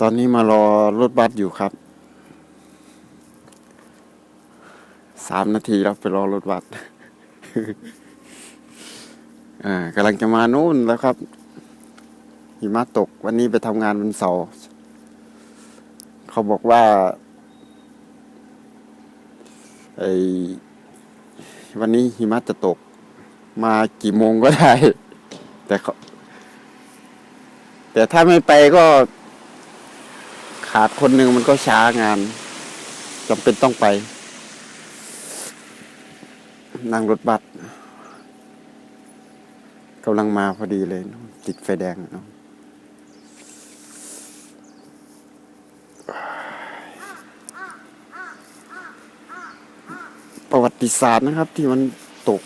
ตอนนี้มารอรถบัสอยู่ครับ สามนาทีแล้วไปรอรถบัสอ่ากำลังจะมานู่นแล้วครับหิมะตกวันนี้ไปทำงานวันเสาร์เขาบอกว่าไอ้วันนี้หิมะจะตก มากี่โมงก็ได้ แต่เขาแต่ถ้าไม่ไปก็ ขาดคนหนึ่งมันก็ช้างานจำเป็นต้องไป นั่งรถบัสกำลังมาพอดีเลย ติดไฟแดงเนาะประวัติศาสตร์นะครับที่มันตก